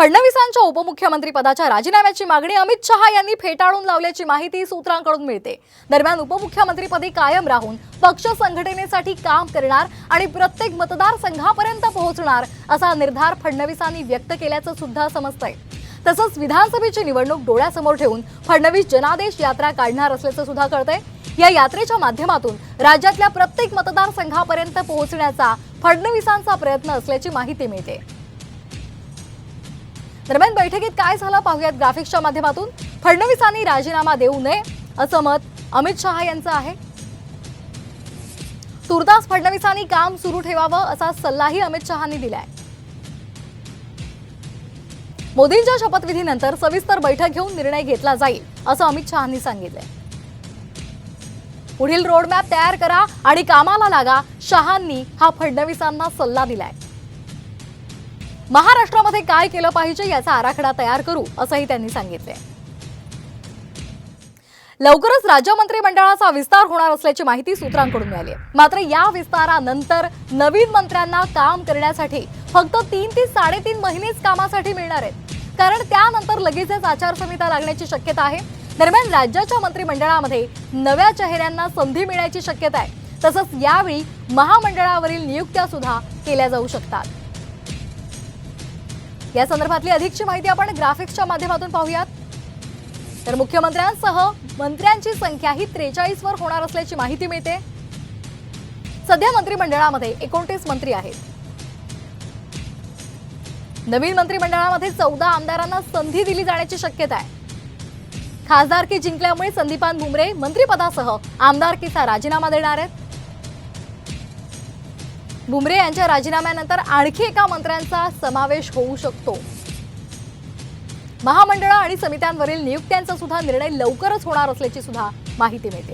फडणवीसांच्या उपमुख्यमंत्री पदाच्या राजीनाम्याची मागणी अमित शहा यांनी फेटाळून लावल्याची माहिती सूत्रांकडून मिळते. दरम्यान उपमुख्यमंत्रीपदी कायम राहून पक्ष संघटनेसाठी काम करणार आणि प्रत्येक मतदारसंघापर्यंत पोहोचणार असा निर्धार फडणवीसांनी व्यक्त केल्याचं सुद्धा समजतंय. तसंच विधानसभेची निवडणूक डोळ्यासमोर ठेवून फडणवीस जनादेश यात्रा काढणार असल्याचं सुद्धा कळतंय. या यात्रेच्या माध्यमातून राज्यातल्या प्रत्येक मतदारसंघापर्यंत पोहोचण्याचा फडणवीसांचा प्रयत्न असल्याची माहिती मिळते. दरम्यान बैठकीत काय झालं पाहूयात ग्राफिक्सच्या माध्यमातून. फडणवीसांनी राजीनामा देऊ नये असं मत अमित शहा यांचं आहे. तुर्तास फडणवीसांनी काम सुरू ठेवावं असा सल्लाही अमित शहानी दिलाय. मोदींच्या शपथविधीनंतर सविस्तर बैठक घेऊन निर्णय घेतला जाईल असं अमित शहानी सांगितलंय. पुढील रोडमॅप तयार करा आणि कामाला लागा शहांनी हा फडणवीसांना सल्ला दिलाय. महाराष्ट्रामध्ये काय केलं पाहिजे याचा आराखडा तयार करू असंही त्यांनी सांगितलंय. लवकरच राज्य मंत्रिमंडळाचा विस्तार होणार असल्याची माहिती सूत्रांकडून मिळाली मात्र या विस्तारानंतर नवीन मंत्र्यांना काम करण्यासाठी फक्त तीन ते साडेतीन महिनेच कामासाठी मिळणार आहेत. कारण त्यानंतर लगेचच आचारसंहिता लागण्याची शक्यता आहे. दरम्यान राज्याच्या मंत्रिमंडळामध्ये नव्या चेहऱ्यांना संधी मिळण्याची शक्यता आहे. तसंच यावेळी महामंडळावरील नियुक्त्या सुद्धा केल्या जाऊ शकतात. या संदर्भातली अधिकची माहिती आपण ग्राफिक्सच्या माध्यमातून पाहूयात. तर मुख्यमंत्र्यांसह मंत्र्यांची संख्या ही त्रेचाळीस वर होणार असल्याची माहिती मिळते. सध्या मंत्रिमंडळामध्ये एकोणतीस मंत्री आहेत. नवीन मंत्रिमंडळामध्ये चौदा आमदारांना संधी दिली जाण्याची शक्यता आहे. खासदारकी जिंकल्यामुळे संदीपान भुमरे मंत्रिपदासह आमदारकीचा राजीनामा देणार आहेत. भुमरे यांच्या राजीनाम्यानंतर आणखी एका मंत्र्यांचा समावेश होऊ शकतो. महामंडळं आणि समित्यांवरील नियुक्त्यांचा सुद्धा निर्णय लवकरच होणार असल्याची सुद्धा माहिती मिळते.